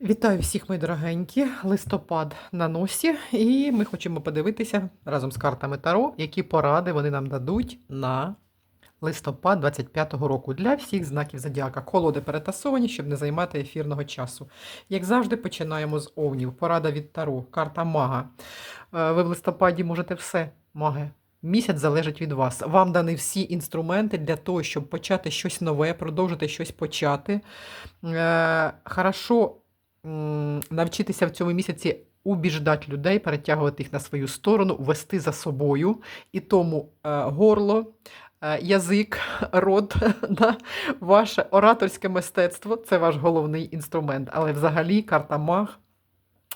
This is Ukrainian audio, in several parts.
Вітаю всіх, мої дорогенькі. Листопад на носі, і ми хочемо подивитися разом з картами Таро, які поради вони нам дадуть на листопад 25-го року для всіх знаків зодіака. Колоди перетасовані, щоб не займати ефірного часу. Як завжди, починаємо з овнів. Порада від Таро, карта мага. Е, Ви в листопаді можете все, маги. Місяць залежить від вас. Вам дані всі інструменти для того, щоб почати щось нове, продовжити щось почати. Е, Хорошо навчитися в цьому місяці убіждати людей, перетягувати їх на свою сторону, вести за собою. І тому е, горло, е, язик, рот, да, ваше ораторське мистецтво це ваш головний інструмент. Але взагалі карта маг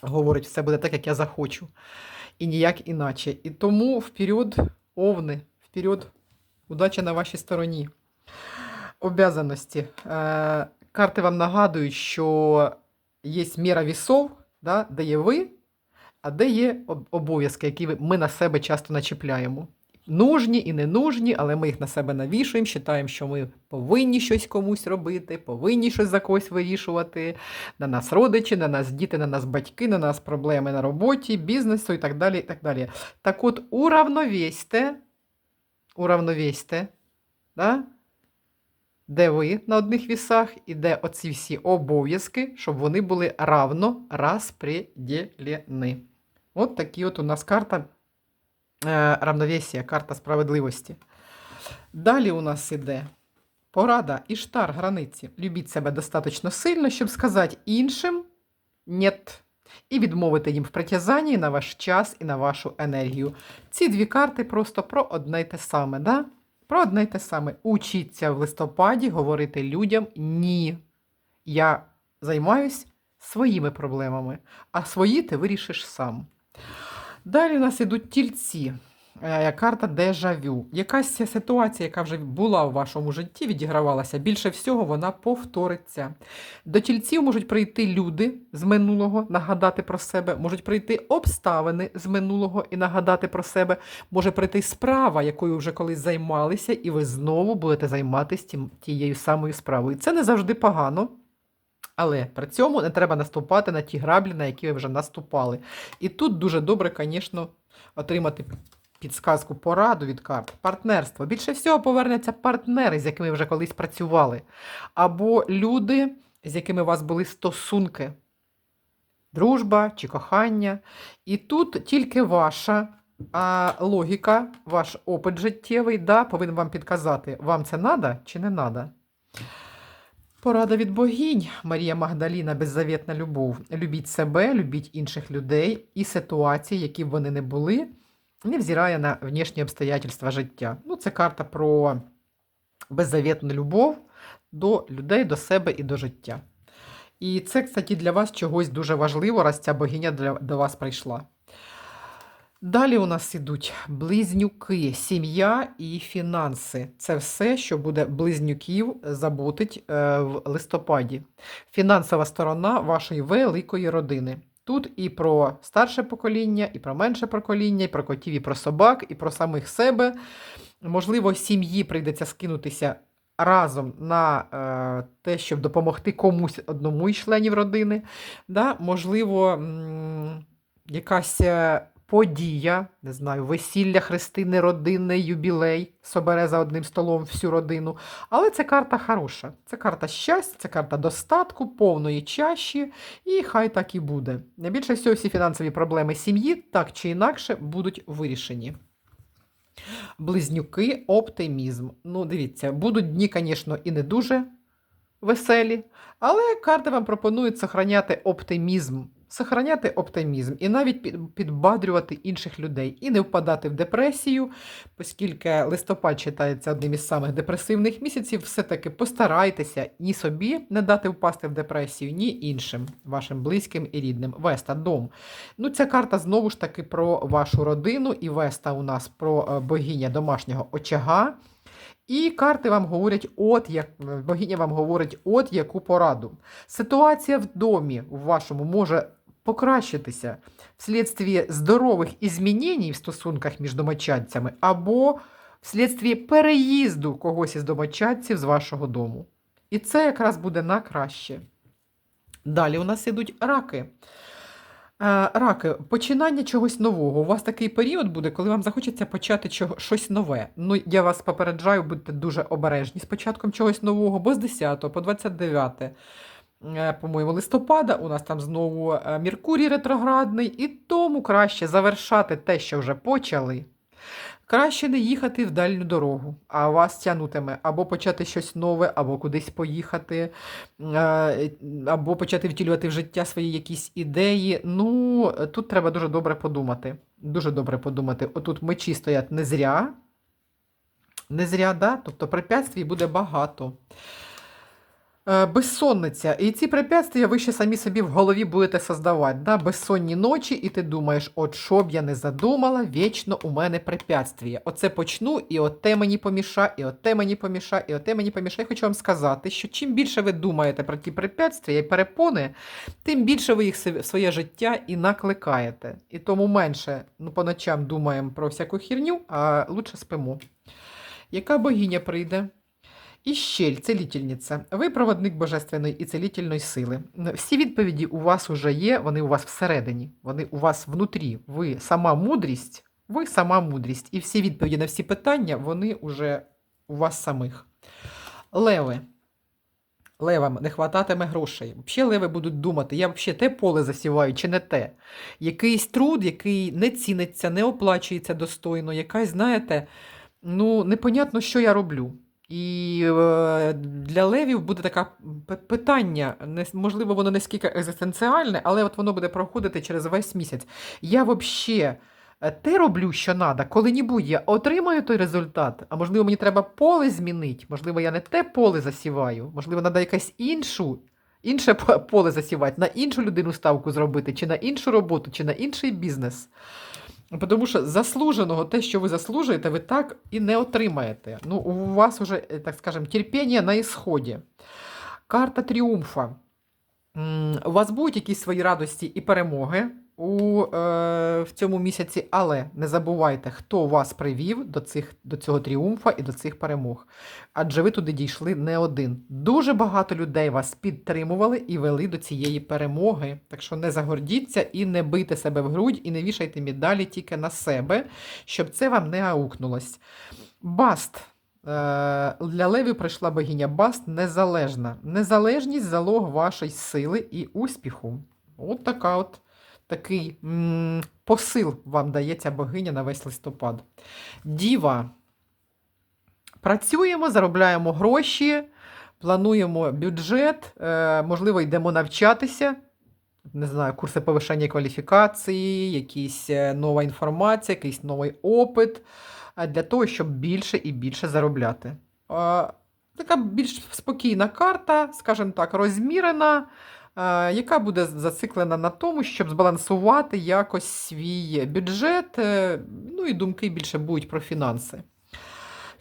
говорить, все буде так, як я захочу. І ніяк іначе. І тому вперед, овни, вперед, удача на вашій стороні. Обязаності. Е, карти вам нагадують, що є міра вісов, да, де є ви, а де є обов'язки, які ми на себе часто начіпляємо. Нужні і не нужні, але ми їх на себе навішуємо, вважаємо, що ми повинні щось комусь робити, повинні щось за когось вирішувати. На нас родичі, на нас діти, на нас батьки, на нас проблеми на роботі, бізнесу і так далі. І так, далі. так от, уравновесьте, уравновесьте, да? Де ви на одних вісах, і де оці всі обов'язки, щоб вони були равно розпреділені. От такі от у нас карта е, равновесія, карта справедливості. Далі у нас іде порада Іштар границі. Любіть себе достатньо сильно, щоб сказати іншим «нєт» і відмовити їм в притязанні на ваш час і на вашу енергію. Ці дві карти просто про одне й те саме. Да? Про одне й те саме. Учіться в листопаді говорити людям ні. Я займаюсь своїми проблемами, а свої ти вирішиш сам. Далі у нас ідуть тільці. Е, Карта дежавю. Якась ситуація, яка вже була у вашому житті, відігравалася, більше всього вона повториться. До тільців можуть прийти люди з минулого, нагадати про себе, можуть прийти обставини з минулого і нагадати про себе, може прийти справа, якою вже колись займалися, і ви знову будете займатися тією самою справою. Це не завжди погано. Але при цьому не треба наступати на ті граблі, на які ви вже наступали. І тут дуже добре, звісно, отримати підсказку, пораду від карт. Партнерство. Більше всього повернуться партнери, з якими вже колись працювали. Або люди, з якими у вас були стосунки, дружба чи кохання. І тут тільки ваша а, логіка, ваш опит життєвий, да, повинен вам підказати, вам це надо чи не надо. Порада від богинь Марія Магдаліна, беззавітна любов. Любіть себе, любіть інших людей і ситуації, які б вони не були, невзирає на внішні обстоятельства життя. Ну, це карта про беззавітну любов до людей, до себе і до життя. І це, кстати, для вас чогось дуже важливо, раз ця богиня для, до вас прийшла. Далі у нас ідуть близнюки, сім'я і фінанси. Це все, що буде близнюків заботить е, в листопаді. Фінансова сторона вашої великої родини. Тут і про старше покоління, і про менше покоління, і про котів, і про собак, і про самих себе. Можливо, сім'ї прийдеться скинутися разом на е, те, щоб допомогти комусь одному із членів родини. Да? Можливо, якась е, подія, не знаю, весілля, хрестини, родинне, юбілей собере за одним столом всю родину. Але це карта хороша. Це карта щастя, це карта достатку, повної чаші, і хай так і буде. Найбільше всього всі фінансові проблеми сім'ї так чи інакше будуть вирішені. Близнюки, оптимізм. Ну, дивіться, будуть дні, звісно, і не дуже веселі, але карти вам пропонують сохраняти оптимізм. Сохраняти оптимізм і навіть підбадрювати інших людей, і не впадати в депресію, оскільки листопад вважається одним із самих депресивних місяців, все-таки постарайтеся ні собі не дати впасти в депресію, ні іншим вашим близьким і рідним. Веста дом. Ну, ця карта знову ж таки про вашу родину, і Веста у нас про е, богиня домашнього очага. І карти вам говорять, от як богиня вам говорить, от яку пораду. Ситуація в домі в вашому може покращитися вследствие здорових ізмінень в стосунках між домочадцями, або вследствие переїзду когось із домочадців з вашого дому. І це якраз буде на краще. Далі у нас ідуть раки. Е, Раки, починання чогось нового. У вас такий період буде, коли вам захочеться почати щось нове. Ну, я вас попереджаю, будьте дуже обережні з початком чогось нового, бо з 10 по 29, е, по-моєму, листопада у нас там знову е, Меркурій ретроградний, і тому краще завершати те, що вже почали. Краще не їхати в дальню дорогу, а вас тягнутиме або почати щось нове, або кудись поїхати, е, або почати втілювати в життя свої якісь ідеї. Ну, тут треба дуже добре подумати. Дуже добре подумати. Отут мечі стоять не зря. Не зря, да? Тобто препятствій буде багато. Е, Безсонниця. І ці препятствия ви ще самі собі в голові будете создавати. Да? Безсонні ночі, і ти думаєш, от що б я не задумала, вічно у мене препятствия. Оце почну, і от те мені поміша, і от те мені поміша, і от те мені поміша. Я хочу вам сказати, що чим більше ви думаєте про ті препятствия і перепони, тим більше ви їх в своє життя і накликаєте. І тому менше ну, по ночам думаємо про всяку херню, а лучше спимо. Яка богиня прийде? І щель, целітельниця. Ви проводник божественної і целітельної сили. Всі відповіді у вас уже є, вони у вас всередині, вони у вас внутрі. Ви сама мудрість, ви сама мудрість. І всі відповіді на всі питання, вони уже у вас самих. Леви. Левам не хвататиме грошей. Взагалі леви будуть думати, я взагалі те поле засіваю чи не те. Якийсь труд, який не ціниться, не оплачується достойно, якась, знаєте, ну, непонятно, що я роблю. І е, для левів буде таке питання, можливо, воно не скільки екзистенціальне, але от воно буде проходити через весь місяць. Я взагалі те роблю, що треба, коли-небудь я отримаю той результат, а можливо, мені треба поле змінити, можливо, я не те поле засіваю, можливо, треба якась іншу, інше поле засівати, на іншу людину ставку зробити, чи на іншу роботу, чи на інший бізнес. Тому що заслуженого, те, що ви заслужуєте, ви так і не отримаєте. Ну, у вас вже, так скажемо, терпіння на ісході. Карта тріумфа. У вас будуть якісь свої радості і перемоги у, е, в цьому місяці, але не забувайте, хто вас привів до цих, до цього тріумфа і до цих перемог. Адже ви туди дійшли не один. Дуже багато людей вас підтримували і вели до цієї перемоги. Так що не загордіться і не бийте себе в грудь, і не вішайте медалі тільки на себе, щоб це вам не аукнулось. Баст. Е, для Леві прийшла богиня Баст незалежна. Незалежність залог вашої сили і успіху. От така от такий м посил вам дає ця богиня на весь листопад. Діва. Працюємо, заробляємо гроші, плануємо бюджет, е, можливо, йдемо навчатися. Не знаю, курси повишення кваліфікації, якісь е, нова інформація, якийсь новий опит для того, щоб більше і більше заробляти. Така більш спокійна карта, скажімо так, розмірена, яка буде зациклена на тому, щоб збалансувати якось свій бюджет, е, ну і думки більше будуть про фінанси.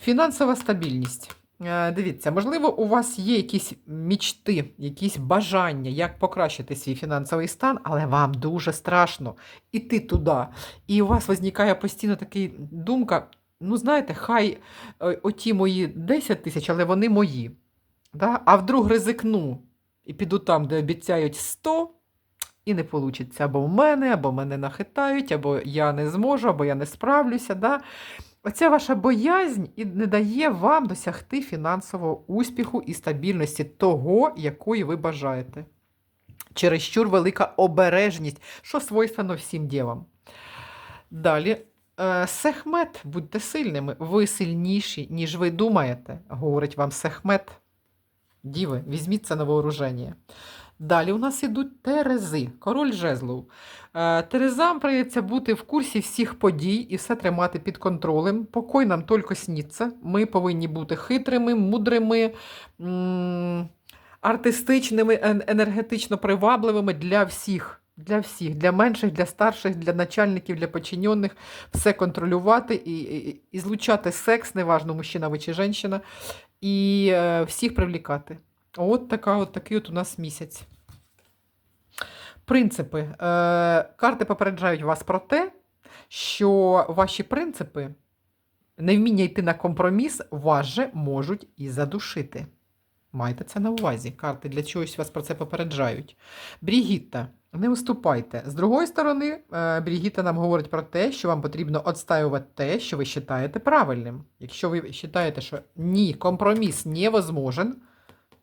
Фінансова стабільність. Е, дивіться, можливо, у вас є якісь мічти, якісь бажання, як покращити свій фінансовий стан, але вам дуже страшно іти туди. І у вас виникає постійно така думка: ну, знаєте, хай е, оті мої 10 тисяч, але вони мої. Да? А вдруг ризикну і піду там, де обіцяють 100, і не вийде. Або в мене, або мене нахитають, або я не зможу, або я не справлюся. Да? Оця ваша боязнь і не дає вам досягти фінансового успіху і стабільності того, якої ви бажаєте. Чересчур велика обережність, що свойственно всім дівам. Далі. Е, Сехмет, будьте сильними, ви сильніші, ніж ви думаєте, говорить вам Сехмет. Діви, візьміть це на вооруження. Далі у нас ідуть Терези, король жезлов. Е, Терезам прийдеться бути в курсі всіх подій і все тримати під контролем. Покой нам тільки сніться. Ми повинні бути хитрими, мудрими, артистичними, енергетично привабливими для всіх. Для всіх, для менших, для старших, для начальників, для подчинених, все контролювати і, і, і злучати секс, неважно, мужчина ви чи жінка, і е, всіх привлікати. От така, от такий от у нас місяць. Принципи. Е, Карти попереджають вас про те, що ваші принципи, невміння йти на компроміс, вас же можуть і задушити. Майте це на увазі. Карти для чогось вас про це попереджають. Брігітта, не уступайте. З другої сторони, е, Брігітта нам говорить про те, що вам потрібно відстаювати те, що ви вважаєте правильним. Якщо ви вважаєте, що ні, компроміс невозможен,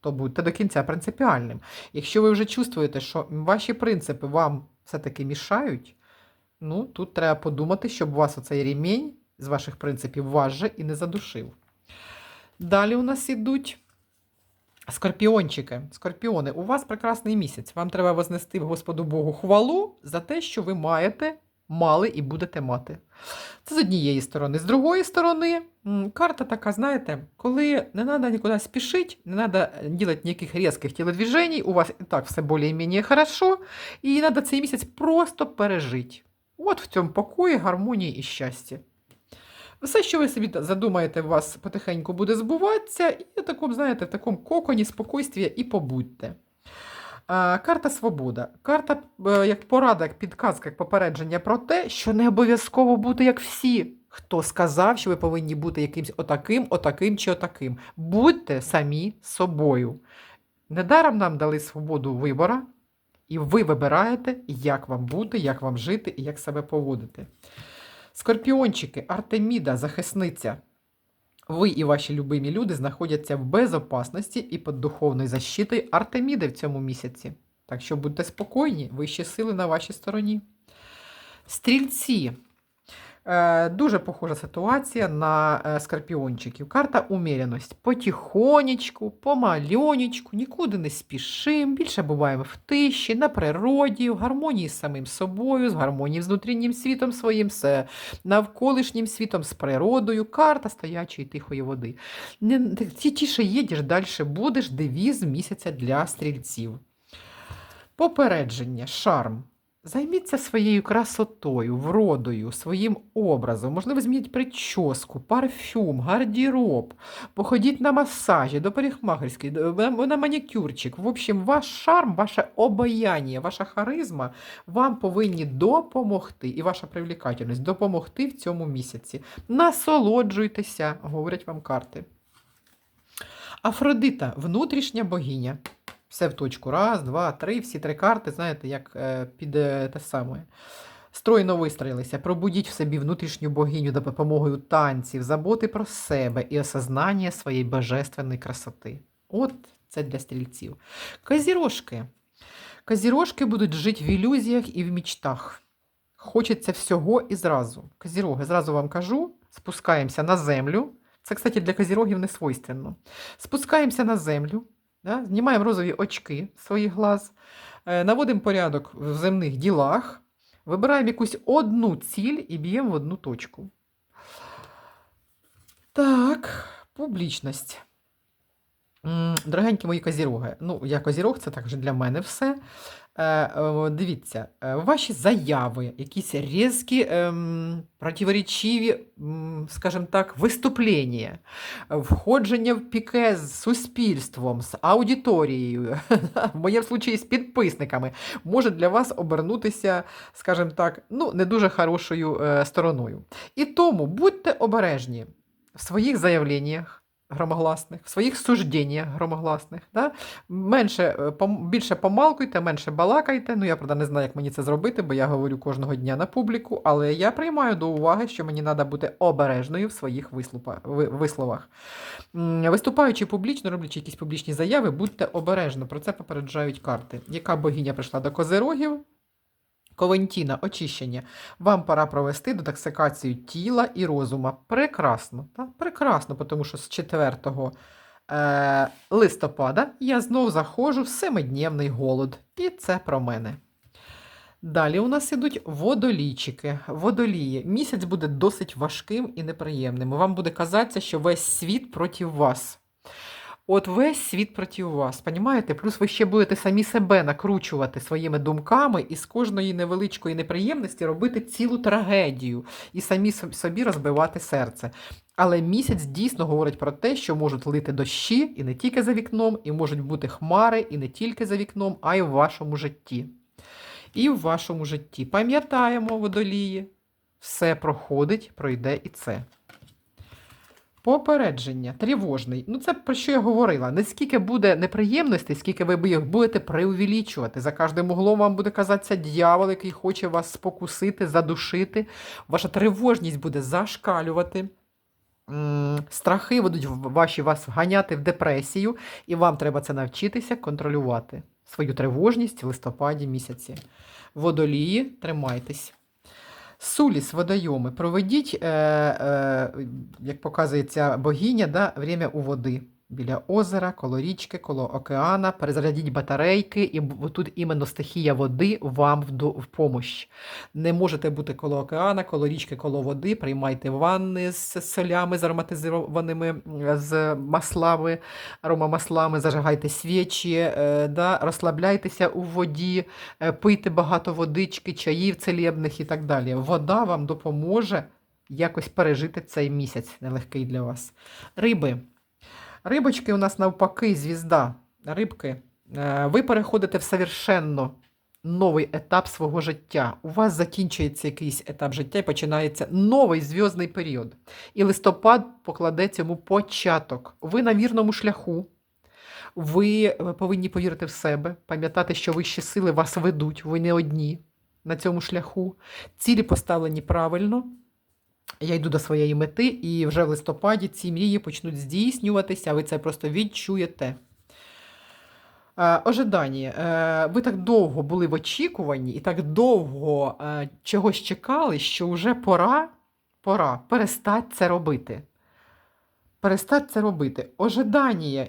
то будьте до кінця принципіальним. Якщо ви вже чувствуєте, що ваші принципи вам все-таки мішають, ну тут треба подумати, щоб у вас оцей ремінь з ваших принципів вас і не задушив. Далі у нас ідуть скорпіончики. Скорпіони, у вас прекрасний місяць. Вам треба вознести Господу Богу хвалу за те, що ви маєте, мали і будете мати. Це з однієї сторони. З другої сторони, карта така, знаєте, коли не треба нікуди спішити, не треба робити ніяких різких тілодвіжень, у вас і так все більш-менш хорошо, і треба цей місяць просто пережити. От в цьому покої, гармонії і щастя. Все, що ви собі задумаєте, у вас потихеньку буде збуватися, і в такому, знаєте, в такому коконі спокійствія і побудьте. Карта Свобода. Карта е, як порада, як підказка, як попередження про те, що не обов'язково бути як всі. Хто сказав, що ви повинні бути якимсь отаким, отаким чи отаким. Будьте самі собою. Недаром нам дали свободу вибора, і ви вибираєте, як вам бути, як вам жити і як себе поводити. Скорпіончики, Артеміда, захисниця. Ви і ваші любимі люди знаходяться в безопасності і під духовною защитою Артеміди в цьому місяці. Так що будьте спокійні, вищі сили на вашій стороні. Стрільці. Е, Дуже похожа ситуація на е, скорпіончиків. Карта уміреність. Потихонечку, помальонечку, нікуди не спішимо, більше буваємо в тиші, на природі, в гармонії з самим собою, з гармонії з внутрішнім світом своїм, з навколишнім світом, з природою. Карта стоячої тихої води. Не, ті тіше їдеш, далі будеш, девіз місяця для стрільців. Попередження, шарм. Займіться своєю красотою, вродою, своїм образом. Можливо, змініть прическу, парфюм, гардероб. Походіть на масажі, до парикмахерської, на манікюрчик. В общем, ваш шарм, ваше обаяння, ваша харизма вам повинні допомогти, і ваша привлекательність допомогти в цьому місяці. Насолоджуйтеся, говорять вам карти. Афродита, внутрішня богиня. Все в точку. Раз, два, три. Всі три карти, знаєте, як е, під те саме. Стройно вистроїлися. Пробудіть в собі внутрішню богиню за допомогою танців, заботи про себе і осознання своєї божественної красоти. От це для стрільців. Козірожки. Козірожки будуть жити в ілюзіях і в мічтах. Хочеться всього і зразу. Козіроги, зразу вам кажу, спускаємося на землю. Це, кстати, для козірогів не свойственно. Спускаємося на землю. Да? Знімаємо розові очки своїх глаз, е, наводимо порядок в земних ділах, вибираємо якусь одну ціль і б'ємо в одну точку. Так, публічність. Дорогенькі мої козіроги. Ну, я козірог, це також для мене все. Е, е, дивіться, е, ваші заяви, якісь різкі, ем, противоречиві, скажімо так, виступлення, входження в піке з суспільством, з аудиторією, в моєму случаї з підписниками, може для вас обернутися, скажімо так, ну, не дуже хорошою стороною. І тому будьте обережні в своїх заявленнях громогласних, в своїх сужденнях громогласних. Да? Менше, е, більше помалкуйте, менше балакайте. Ну, я правда не знаю, як мені це зробити, бо я говорю кожного дня на публіку, але я приймаю до уваги, що мені треба бути обережною в своїх вислупа- ви- висловах. Виступаючи публічно, роблячи якісь публічні заяви, будьте обережно. Про це попереджають карти. Яка богиня прийшла до козирогів? Ковентіна, очищення. Вам пора провести детоксикацію тіла і розума. Прекрасно, так? прекрасно, тому що з 4 е, листопада я знов заходжу в семидневний голод. І це про мене. Далі у нас ідуть водолійчики. Водолії. Місяць буде досить важким і неприємним. Вам буде казатися, що весь світ проти вас. От весь світ проти вас, понімаєте? Плюс ви ще будете самі себе накручувати своїми думками і з кожної невеличкої неприємності робити цілу трагедію і самі собі розбивати серце. Але місяць дійсно говорить про те, що можуть лити дощі і не тільки за вікном, і можуть бути хмари і не тільки за вікном, а й в вашому житті. І в вашому житті. Пам'ятаємо, водолії, все проходить, пройде і це. Попередження, тривожний. Ну, це про що я говорила. Не скільки буде неприємностей, скільки ви їх будете преувеличувати. За кожним углом вам буде казатися дьявол, який хоче вас спокусити, задушити. Ваша тривожність буде зашкалювати. Страхи будуть ваші вас вганяти в депресію, і вам треба це навчитися контролювати. Свою тривожність в листопаді місяці. Водолії, тримайтесь. Суліс, водойоми, проведіть, е, е, як показується богиня, да, время у води. Біля озера, коло річки, коло океана, перезарядіть батарейки, і тут іменно стихія води вам в, до- в помощь. Не можете бути коло океана, коло річки, коло води, приймайте ванни з солями, з ароматизованими, з маслами, аромамаслами, зажигайте свічі, е, да, розслабляйтеся у воді, е, пийте багато водички, чаїв целебних і так далі. Вода вам допоможе якось пережити цей місяць нелегкий для вас. Риби. Рибочки у нас навпаки, звізда. Рибки. е, Ви переходите в совершенно новий етап свого життя. У вас закінчується якийсь етап життя і починається новий зв'язний період. І листопад покладе цьому початок. Ви на вірному шляху. Ви е, повинні повірити в себе, пам'ятати, що вищі сили вас ведуть, ви не одні на цьому шляху. Цілі поставлені правильно. Я йду до своєї мети, і вже в листопаді ці мрії почнуть здійснюватися, ви це просто відчуєте. Е, Ожидані, е, ви так довго були в очікуванні і так довго е, чогось чекали, що вже пора, пора перестати це робити. Перестати це робити. Ожидання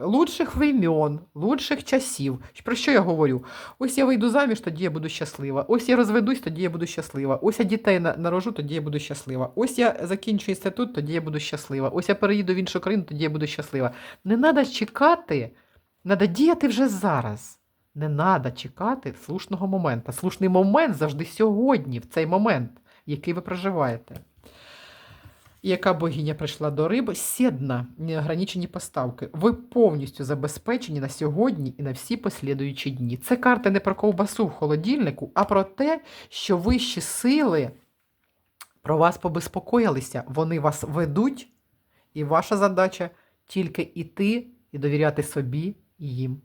лучших времен, лучших часів. Про що я говорю? Ось я вийду заміж, тоді я буду щаслива. Ось я розведусь, тоді я буду щаслива. Ось я дітей на- народжу, тоді я буду щаслива. Ось я закінчу інститут, тоді я буду щаслива. Ось я переїду в іншу країну, тоді я буду щаслива. Не треба чекати, треба діяти вже зараз. Не треба чекати слушного моменту. Слушний момент завжди сьогодні, в цей момент, який ви проживаєте. Яка богиня прийшла до риби? Сєдна, неограничені поставки. Ви повністю забезпечені на сьогодні і на всі послідуючі дні. Це карта не про ковбасу в холодильнику, а про те, що вищі сили про вас побезпокоїлися. Вони вас ведуть, і ваша задача тільки іти і довіряти собі і їм.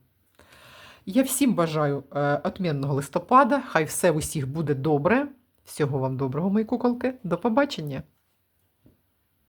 Я всім бажаю е, отмінного листопада. Хай все усіх буде добре. Всього вам доброго, мої куколки. До побачення!